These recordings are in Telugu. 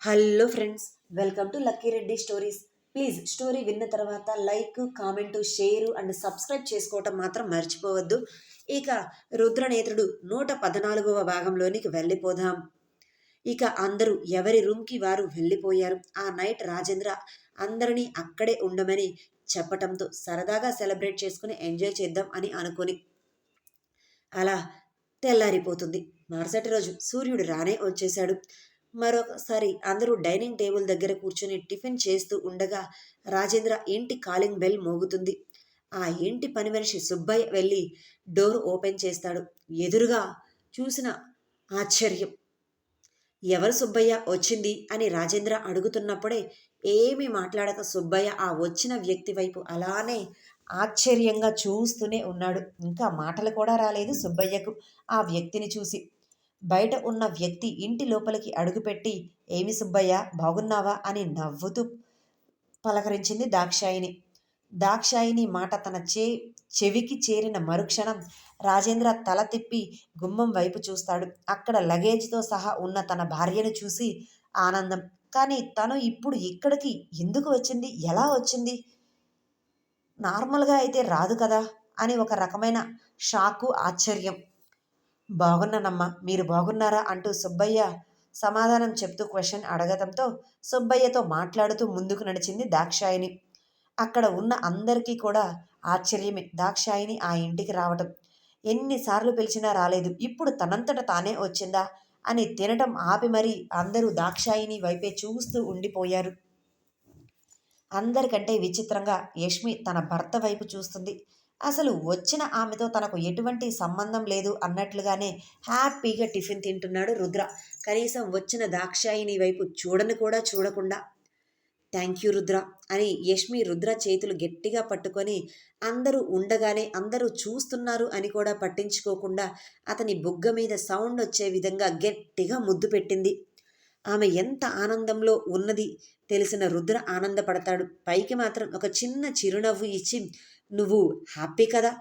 Hello friends welcome to Lucky Reddy stories. Please story విన్న తర్వాత like comment share and subscribe చేసుకోవటం మాత్రం మర్చిపోవద్దు. ఇక రుద్రనేత్రుడు నూట పద్నాలుగవ భాగంలోనికి వెళ్ళిపోదాం. ఇక అందరూ ఎవరి రూమ్కి వారు వెళ్ళిపోయారు. ఆ నైట్ రాజేంద్ర అందరినీ అక్కడే ఉండమని చెప్పటంతో సరదాగా సెలబ్రేట్ చేసుకుని ఎంజాయ్ చేద్దాం అని అనుకుని అలా తెల్లారిపోతుంది. మరుసటి రోజు సూర్యుడు రానే వచ్చేశాడు. మరొకసారి అందరూ డైనింగ్ టేబుల్ దగ్గర కూర్చొని టిఫిన్ చేస్తూ ఉండగా రాజేంద్ర ఇంటి కాలింగ్ బెల్ మోగుతుంది. ఆ ఇంటి పని మనిషి సుబ్బయ్య వెళ్ళి డోర్ ఓపెన్ చేస్తాడు. ఎదురుగా చూసిన ఆశ్చర్యం. ఎవరు సుబ్బయ్య వచ్చింది అని రాజేంద్ర అడుగుతున్నప్పుడే ఏమీ మాట్లాడక సుబ్బయ్య ఆ వచ్చిన వ్యక్తి వైపు అలానే ఆశ్చర్యంగా చూస్తూనే ఉన్నాడు. ఇంకా మాటలు కూడా రాలేదు సుబ్బయ్యకు. ఆ వ్యక్తిని చూసి బయట ఉన్న వ్యక్తి ఇంటి లోపలికి అడుగుపెట్టి ఏమి సుబ్బయ్య బాగున్నావా? అని నవ్వుతూ పలకరించింది దాక్షాయిని. దాక్షాయిని మాట తన చే చెవికి చేరిన మరుక్షణం రాజేంద్ర తల తిప్పి గుమ్మం వైపు చూస్తాడు. అక్కడ లగేజ్తో సహా ఉన్న తన భార్యను చూసి ఆనందం. కానీ తను ఇప్పుడు ఇక్కడికి ఎందుకు వచ్చింది? ఎలా వచ్చింది? నార్మల్గా అయితే రాదు కదా? అని ఒక రకమైన షాకు ఆశ్చర్యం. బాగున్నానమ్మా. మీరు బాగున్నారా అంటూ సుబ్బయ్య సమాధానం చెప్తూ క్వశ్చన్ అడగడంతో సుబ్బయ్యతో మాట్లాడుతూ ముందుకు నడిచింది దాక్షాయిని. అక్కడ ఉన్న అందరికీ కూడా ఆశ్చర్యమే దాక్షాయిని ఆ ఇంటికి రావటం. ఎన్నిసార్లు పిలిచినా రాలేదు. ఇప్పుడు తనంతట తానే వచ్చిందా అని తినటం ఆపి మరీ అందరూ దాక్షాయిని వైపే చూస్తూ ఉండిపోయారు. అందరికంటే విచిత్రంగా యష్మి తన భర్త వైపు చూస్తుంది. అసలు వచ్చిన ఆమెతో తనకు ఎటువంటి సంబంధం లేదు అన్నట్లుగానే హ్యాపీగా టిఫిన్ తింటున్నాడు రుద్ర. కనీసం వచ్చిన దాక్షాయిని వైపు చూడని కూడా చూడకుండా థ్యాంక్ యూ రుద్ర అని యష్మి రుద్ర చేతులు గట్టిగా పట్టుకొని అందరూ ఉండగానే అందరూ చూస్తున్నారు అని కూడా పట్టించుకోకుండా అతని బుగ్గ మీద సౌండ్ వచ్చే విధంగా గట్టిగా ముద్దు పెట్టింది. ఆమె ఎంత ఆనందంలో ఉన్నది తెలిసిన రుద్ర ఆనందపడతాడు. పైకి మాత్రం ఒక చిన్న చిరునవ్వు ఇచ్చి నువ్వు హ్యాపీ కదా?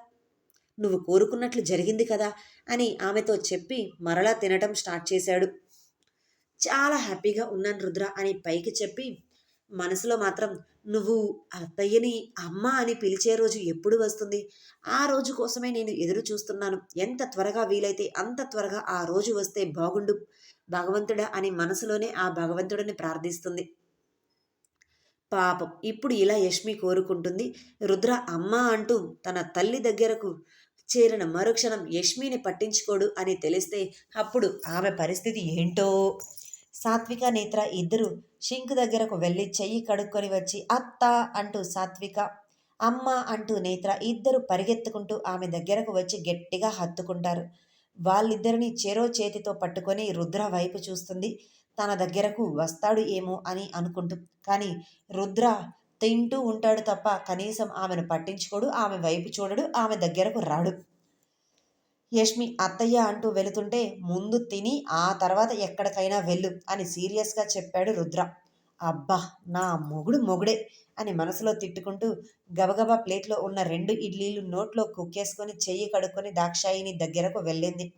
నువ్వు కోరుకున్నట్లు జరిగింది కదా? అని ఆమెతో చెప్పి మరలా తినటం స్టార్ట్ చేశాడు. చాలా హ్యాపీగా ఉన్నాను రుద్ర అని పైకి చెప్పి మనసులో మాత్రం నువ్వు అత్తయ్యని అమ్మ అని పిలిచే రోజు ఎప్పుడు వస్తుంది? ఆ రోజు కోసమే నేను ఎదురు చూస్తున్నాను. ఎంత త్వరగా వీలైతే అంత త్వరగా ఆ రోజు వస్తే బాగుండు భగవంతుడా అని మనసులోనే ఆ భగవంతుడిని ప్రార్థిస్తుంది. పాపం. ఇప్పుడు ఇలా యష్మి కోరుకుంటుంది. రుద్ర అమ్మ అంటూ తన తల్లి దగ్గరకు చేరిన మరుక్షణం యష్మిని పట్టించుకోడు అని తెలిస్తే అప్పుడు ఆమె పరిస్థితి ఏంటో? సాత్విక నేత్ర ఇద్దరు షింక్ దగ్గరకు వెళ్ళి చెయ్యి కడుక్కొని వచ్చి అత్త అంటూ సాత్విక అమ్మ అంటూ నేత్ర ఇద్దరు పరిగెత్తుకుంటూ ఆమె దగ్గరకు వచ్చి గట్టిగా హత్తుకుంటారు. వాళ్ళిద్దరిని చెరో చేతితో పట్టుకొని రుద్ర వైపు చూస్తుంది. తన దగ్గరకు వస్తాడు ఏమో అని అనుకుంటూ. కానీ రుద్ర తింటూ ఉంటాడు తప్ప కనీసం ఆమెను పట్టించుకోడు ఆమె వైపు చూడడు ఆమె దగ్గరకు రాడు. యష్మి అత్తయ్య అంటూ వెళుతుంటే ముందు తిని ఆ తర్వాత ఎక్కడికైనా వెళ్ళు అని సీరియస్గా చెప్పాడు రుద్ర. అబ్బా నా మొగుడు మొగుడే అని మనసులో తిట్టుకుంటూ గబగబా ప్లేట్లో ఉన్న రెండు ఇడ్లీలు నోట్లో కుక్కేసుకొని చెయ్యి కడుక్కొని దాక్షాయిని దగ్గరకు వెళ్ళింది.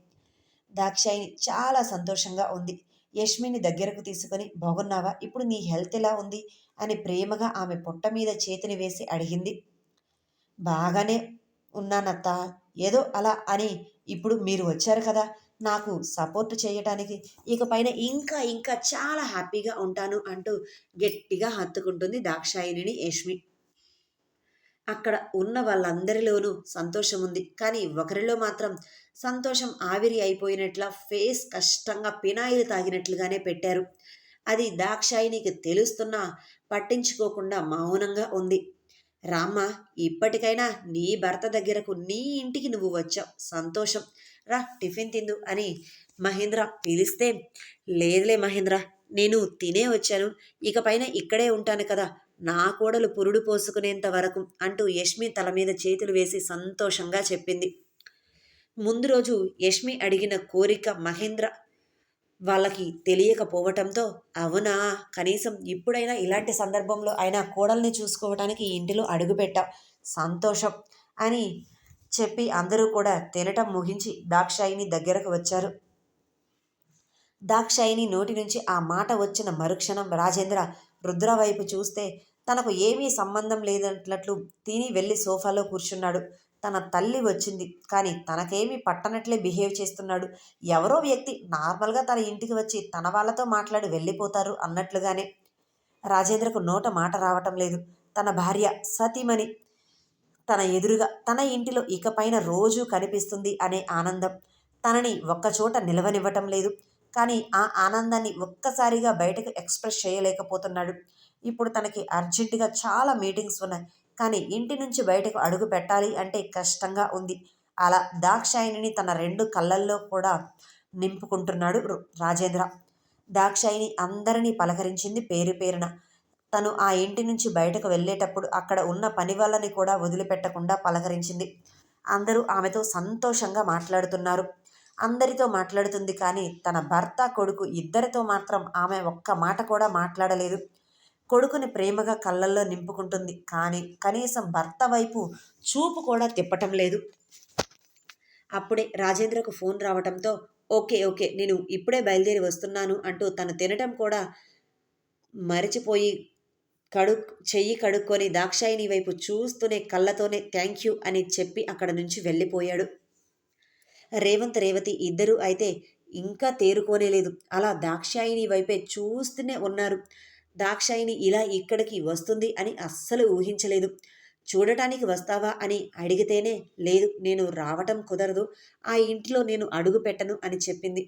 దాక్షాయిని చాలా సంతోషంగా ఉంది. యష్మిని దగ్గరకు తీసుకొని బాగున్నావా? ఇప్పుడు నీ హెల్త్ ఎలా ఉంది? అని ప్రేమగా ఆమె పొట్ట మీద చేతిని వేసి అడిగింది. బాగానే ఉన్నానత్త. ఏదో అలా అని ఇప్పుడు మీరు వచ్చారు కదా. నాకు సపోర్ట్ చేయటానికి ఇకపైన ఇంకా ఇంకా చాలా హ్యాపీగా ఉంటాను అంటూ గట్టిగా హత్తుకుంటుంది దాక్షాయిని యష్మి. అక్కడ ఉన్న వాళ్ళందరిలోనూ సంతోషం ఉంది. కానీ ఒకరిలో మాత్రం సంతోషం ఆవిరి అయిపోయినట్ల ఫేస్ కష్టంగా పినాయిలు తాగినట్లుగానే పెట్టారు. అది దాక్షాయినికి తెలుస్తున్నా పట్టించుకోకుండా మౌనంగా ఉంది. రామ్మ ఇప్పటికైనా నీ భర్త దగ్గరకు నీ ఇంటికి నువ్వు వచ్చావు. సంతోషం. రా టిఫిన్ తిందు అని మహేంద్ర పిలిస్తే లేదులే మహేంద్ర నేను తినే వచ్చాను. ఇకపైన ఇక్కడే ఉంటాను కదా నా కోడలు పురుడు పోసుకునేంత వరకు అంటూ యష్మి తల మీద చేతులు వేసి సంతోషంగా చెప్పింది. ముందు రోజు యష్మి అడిగిన కోరిక మహేంద్ర వాళ్ళకి తెలియకపోవటంతో అవునా? కనీసం ఇప్పుడైనా ఇలాంటి సందర్భంలో అయినా కోడల్ని చూసుకోవటానికి ఇంటిలో అడుగుపెట్టా సంతోషం అని చెప్పి అందరూ కూడా తినటం ముగించి దాక్షాయిని దగ్గరకు వచ్చారు. దాక్షాయిని నోటి నుంచి ఆ మాట వచ్చిన మరుక్షణం రాజేంద్ర రుద్ర వైపు చూస్తే తనకు ఏమీ సంబంధం లేదన్నట్లు తిని వెళ్ళి సోఫాలో కూర్చున్నాడు. తన తల్లి వచ్చింది. కానీ తనకేమీ పట్టనట్లే బిహేవ్ చేస్తున్నాడు. ఎవరో వ్యక్తి నార్మల్గా తన ఇంటికి వచ్చి తన వాళ్ళతో మాట్లాడి వెళ్ళిపోతారు అన్నట్లుగానే. రాజేంద్రకు నోట మాట రావటం లేదు. తన భార్య సతీమణి తన ఎదురుగా తన ఇంటిలో ఇకపైన రోజూ కనిపిస్తుంది అనే ఆనందం. తనని ఒక్కచోట నిలవనివ్వటం లేదు. కానీ ఆ ఆనందాన్ని ఒక్కసారిగా బయటకు ఎక్స్ప్రెస్ చేయలేకపోతున్నాడు. ఇప్పుడు తనకి అర్జెంటుగా చాలా మీటింగ్స్ ఉన్నాయి. కానీ ఇంటి నుంచి బయటకు అడుగు పెట్టాలి అంటే కష్టంగా ఉంది. అలా దాక్షాయిని తన రెండు కళ్ళల్లో కూడా నింపుకుంటున్నాడు రాజేంద్ర. దాక్షాయిని అందరినీ పలకరించింది పేరు పేరున. తను ఆ ఇంటి నుంచి బయటకు వెళ్ళేటప్పుడు అక్కడ ఉన్న పని వాళ్ళని కూడా వదిలిపెట్టకుండా పలకరించింది. అందరూ ఆమెతో సంతోషంగా మాట్లాడుతున్నారు. అందరితో మాట్లాడుతుంది కానీ తన భర్త కొడుకు ఇద్దరితో మాత్రం ఆమె ఒక్క మాట కూడా మాట్లాడలేదు. కొడుకుని ప్రేమగా కళ్ళల్లో నింపుకుంటుంది. కానీ కనీసం భర్త వైపు చూపు కూడా తిప్పటం లేదు. అప్పుడే రాజేంద్రకు ఫోన్ రావటంతో ఓకే ఓకే నేను ఇప్పుడే బయలుదేరి వస్తున్నాను అంటూ తను తినటం కూడా మరిచిపోయి కడు చెయ్యి కడుక్కొని దాక్షాయిని వైపు చూస్తూనే కళ్ళతోనే థ్యాంక్ యూ అని చెప్పి అక్కడ నుంచి వెళ్ళిపోయాడు. రేవంత్ రేవతి ఇద్దరూ అయితే ఇంకా తేరుకోనే లేదు అలా దాక్షాయిని వైపే చూస్తూనే ఉన్నారు. దాక్షాయిని ఇలా ఇక్కడికి వస్తుంది అని అస్సలు ఊహించలేదు. చూడటానికి వస్తావా అని అడిగితేనే లేదు నేను రావటం కుదరదు ఆ ఇంట్లో నేను అడుగు పెట్టను అని చెప్పింది.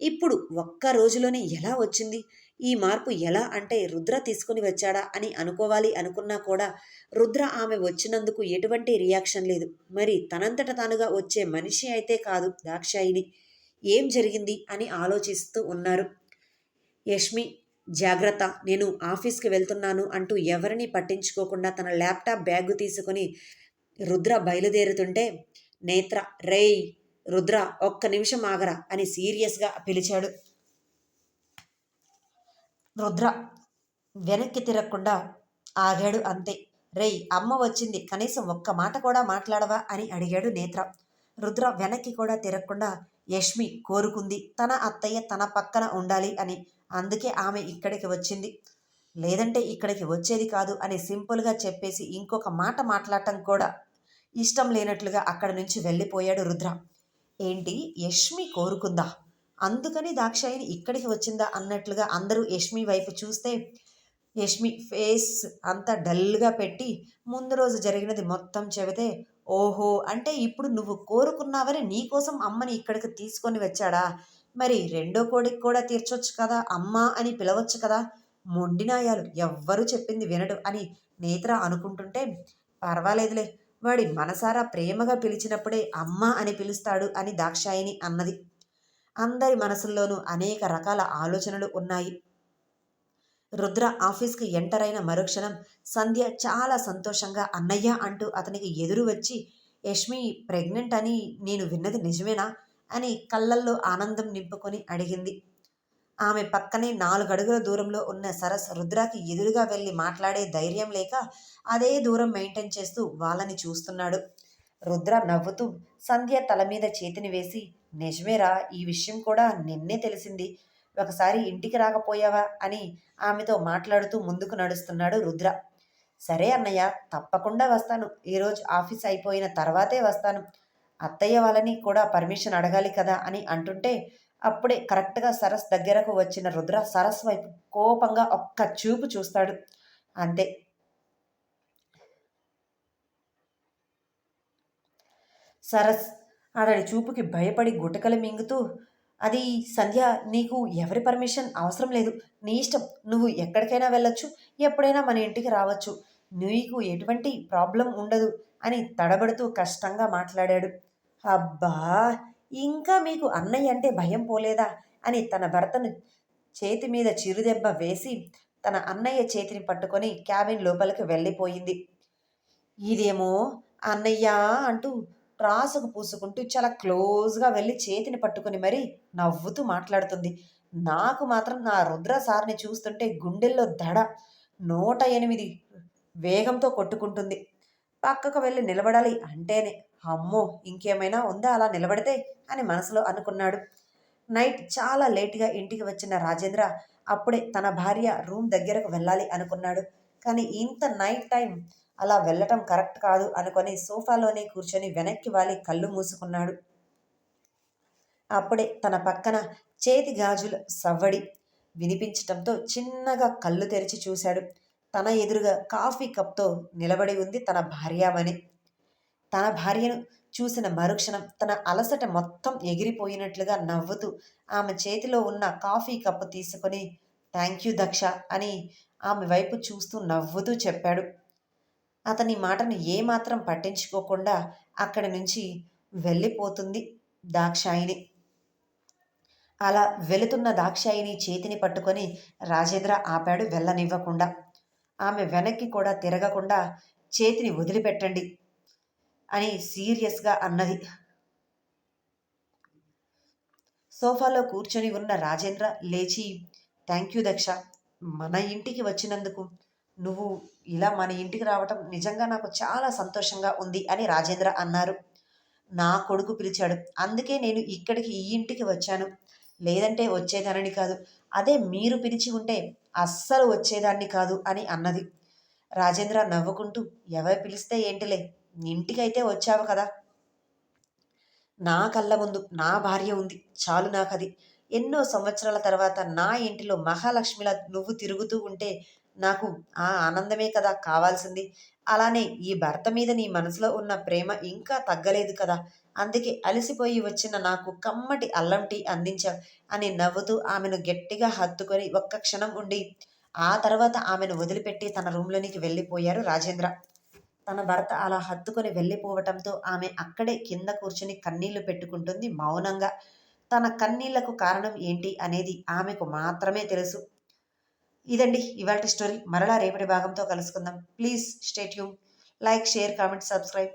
ఇప్పుడు ఒక్క రోజులోనే ఎలా వచ్చింది? ఈ మార్పు ఎలా అంటే రుద్ర తీసుకుని వచ్చాడా అని అనుకోవాలి అనుకున్నా కూడా రుద్ర ఆమె వచ్చినందుకు ఎటువంటి రియాక్షన్ లేదు. మరి తనంతట తానుగా వచ్చే మనిషి అయితే కాదు దాక్షాయిని ఏం జరిగింది అని ఆలోచిస్తూ ఉన్నారు. యష్మి జాగ్రత్త నేను ఆఫీస్కి వెళ్తున్నాను అంటూ ఎవరిని పట్టించుకోకుండా తన ల్యాప్టాప్ బ్యాగు తీసుకుని రుద్ర బయలుదేరుతుంటే నేత్ర రేయ్ రుద్ర ఒక్క నిమిషం ఆగరా అని సీరియస్గా పిలిచాడు. రుద్ర వెనక్కి తిరగకుండా ఆగాడు అంతే. రేయ్ అమ్మ వచ్చింది కనీసం ఒక్క మాట కూడా మాట్లాడవా అని అడిగాడు నేత్ర. రుద్ర వెనక్కి కూడా తిరగకుండా యష్మి కోరుకుంది తన అత్తయ్య తన పక్కన ఉండాలి అని అందుకే ఆమె ఇక్కడికి వచ్చింది. లేదంటే ఇక్కడికి వచ్చేది కాదు అని సింపుల్గా చెప్పేసి ఇంకొక మాట మాట్లాడటం కూడా ఇష్టం లేనట్లుగా అక్కడి నుంచి వెళ్ళిపోయాడు రుద్ర. ఏంటి? యష్మి కోరుకుందా? అందుకని దాక్షాయిని ఇక్కడికి వచ్చిందా అన్నట్లుగా అందరూ యష్మి వైపు చూస్తే యష్మి ఫేస్ అంతా డల్గా పెట్టి ముందు రోజు జరిగినది మొత్తం చెబితే ఓహో అంటే ఇప్పుడు నువ్వు కోరుకున్నావని నీకోసం అమ్మని ఇక్కడికి తీసుకొని వచ్చాడా? మరి రెండో కోడికి కూడా తీర్చొచ్చు కదా అమ్మా అని పిలవచ్చు కదా. మొండినాయాలు ఎవ్వరూ చెప్పింది వినడు అని నేత్ర అనుకుంటుంటే పర్వాలేదులే వాడి మనసారా ప్రేమగా పిలిచినప్పుడే అమ్మ అని పిలుస్తాడు అని దాక్షాయిని అన్నది. అందరి మనసుల్లోనూ అనేక రకాల ఆలోచనలు ఉన్నాయి. రుద్ర ఆఫీస్కి ఎంటర్ అయిన మరుక్షణం సంధ్య చాలా సంతోషంగా అన్నయ్య అంటూ అతనికి ఎదురు వచ్చి యష్మి ప్రెగ్నెంట్ అని నేను విన్నది నిజమేనా? అని కళ్ళల్లో ఆనందం నింపుకొని అడిగింది. ఆమె పక్కనే నాలుగడుగుల దూరంలో ఉన్న సరస్ రుద్రాకి ఎదురుగా వెళ్ళి మాట్లాడే ధైర్యం లేక అదే దూరం మెయింటైన్ చేస్తూ వాళ్ళని చూస్తున్నాడు. రుద్ర నవ్వుతూ సంధ్య తల మీద చేతిని వేసి నిజమేరా ఈ విషయం కూడా నిన్నే తెలిసింది. ఒకసారి ఇంటికి రాకపోయావా? అని ఆమెతో మాట్లాడుతూ ముందుకు నడుస్తున్నాడు రుద్ర. సరే అన్నయ్య తప్పకుండా వస్తాను. ఈరోజు ఆఫీస్ అయిపోయిన తర్వాతే వస్తాను. అత్తయ్య వాళ్ళని కూడా పర్మిషన్ అడగాలి కదా అని అంటుంటే అప్పుడే కరెక్ట్గా సరస్ దగ్గరకు వచ్చిన రుద్ర సరస్ వైపు కోపంగా ఒక్క చూపు చూస్తాడు. అంతే. సరస్ అతడి చూపుకి భయపడి గుటకలు మింగుతూ అది సంధ్య నీకు ఎవరి పర్మిషన్ అవసరం లేదు. నీ ఇష్టం. నువ్వు ఎక్కడికైనా వెళ్ళొచ్చు ఎప్పుడైనా మన ఇంటికి రావచ్చు. నీకు ఎటువంటి ప్రాబ్లం ఉండదు అని తడబడుతూ కష్టంగా మాట్లాడాడు. అబ్బా ఇంకా మీకు అన్నయ్య అంటే భయం పోలేదా? అని తన భర్తను చేతి మీద చిరుదెబ్బ వేసి తన అన్నయ్య చేతిని పట్టుకొని క్యాబిన్ లోపలికి వెళ్ళిపోయింది. ఇదేమో అన్నయ్య అంటూ రాసుకు పూసుకుంటూ చాలా క్లోజ్గా వెళ్ళి చేతిని పట్టుకుని మరీ నవ్వుతూ మాట్లాడుతుంది. నాకు మాత్రం నా రుద్ర సార్ని చూస్తుంటే గుండెల్లో దడ నూట ఎనిమిది వేగంతో కొట్టుకుంటుంది. పక్కకు వెళ్ళి నిలబడాలి అంటేనే అమ్మో! ఇంకేమైనా ఉందా అలా నిలబడితే? అని మనసులో అనుకున్నాడు. నైట్ చాలా లేట్గా ఇంటికి వచ్చిన రాజేంద్ర అప్పుడే తన భార్య రూమ్ దగ్గరకు వెళ్ళాలి అనుకున్నాడు. కానీ ఇంత నైట్ టైం అలా వెళ్ళటం కరెక్ట్ కాదు అనుకొని సోఫాలోనే కూర్చొని వెనక్కి వాలి కళ్ళు మూసుకున్నాడు. అప్పుడే తన పక్కన చేతి గాజుల సవ్వడి వినిపించటంతో చిన్నగా కళ్ళు తెరిచి చూశాడు. తన ఎదురుగా కాఫీ కప్తో నిలబడి ఉంది తన భార్యామణి తన భార్యను చూసిన మరుక్షణం తన అలసట మొత్తం ఎగిరిపోయినట్లుగా నవ్వుతూ ఆమె చేతిలో ఉన్న కాఫీ కప్పు తీసుకొని థ్యాంక్ యూ దక్ష అని ఆమె వైపు చూస్తూ నవ్వుతూ చెప్పాడు. అతని మాటను ఏమాత్రం పట్టించుకోకుండా అక్కడి నుంచి వెళ్ళిపోతుంది దాక్షాయిని అలా వెళుతున్న దాక్షాయిని చేతిని పట్టుకొని రాజేంద్ర ఆపాడు వెళ్ళనివ్వకుండా. ఆమె వెనక్కి కూడా తిరగకుండా చేతిని వదిలిపెట్టండి అని సీరియస్గా అన్నది. సోఫాలో కూర్చొని ఉన్న రాజేంద్ర లేచి థ్యాంక్ యూ దక్ష మన ఇంటికి వచ్చినందుకు. నువ్వు ఇలా మన ఇంటికి రావటం నిజంగా నాకు చాలా సంతోషంగా ఉంది అని రాజేంద్ర అన్నారు. నా కొడుకు పిలిచాడు. అందుకే నేను ఇక్కడికి ఈ ఇంటికి వచ్చాను. లేదంటే వచ్చేదానని కాదు. అదే మీరు పిలిచి ఉంటే అస్సలు వచ్చేదాన్ని కాదు అని అన్నది. రాజేంద్ర నవ్వుకుంటూ ఎవరు పిలిస్తే ఏంటిలే? ఇంటికైతే వచ్చావు కదా. నా కళ్ళ ముందు నా భార్య ఉంది. చాలు నాకది. ఎన్నో సంవత్సరాల తర్వాత నా ఇంటిలో మహాలక్ష్మిలా నువ్వు తిరుగుతూ ఉంటే నాకు ఆ ఆనందమే కదా కావాల్సింది. అలానే ఈ భర్త మీద నీ మనసులో ఉన్న ప్రేమ ఇంకా తగ్గలేదు కదా. అందుకే అలసిపోయి వచ్చిన నాకు కమ్మటి అల్లం టీ అందించావు అని నవ్వుతూ ఆమెను గట్టిగా హత్తుకొని ఒక్క క్షణం ఉండి ఆ తర్వాత ఆమెను వదిలిపెట్టి తన రూమ్లోనికి వెళ్ళిపోయారు రాజేంద్ర. తన భర్త అలా హత్తుకొని వెళ్ళిపోవటంతో ఆమె అక్కడే కింద కూర్చుని కన్నీళ్ళు పెట్టుకుంటుంది మౌనంగా. తన కన్నీళ్ళకు కారణం ఏంటి అనేది ఆమెకు మాత్రమే తెలుసు. ఇదండి ఇవాళ స్టోరీ. మరలా రేపటి భాగంతో కలుసుకుందాం. ప్లీజ్ స్టేట్యూమ్ లైక్ షేర్ కామెంట్ సబ్స్క్రైబ్.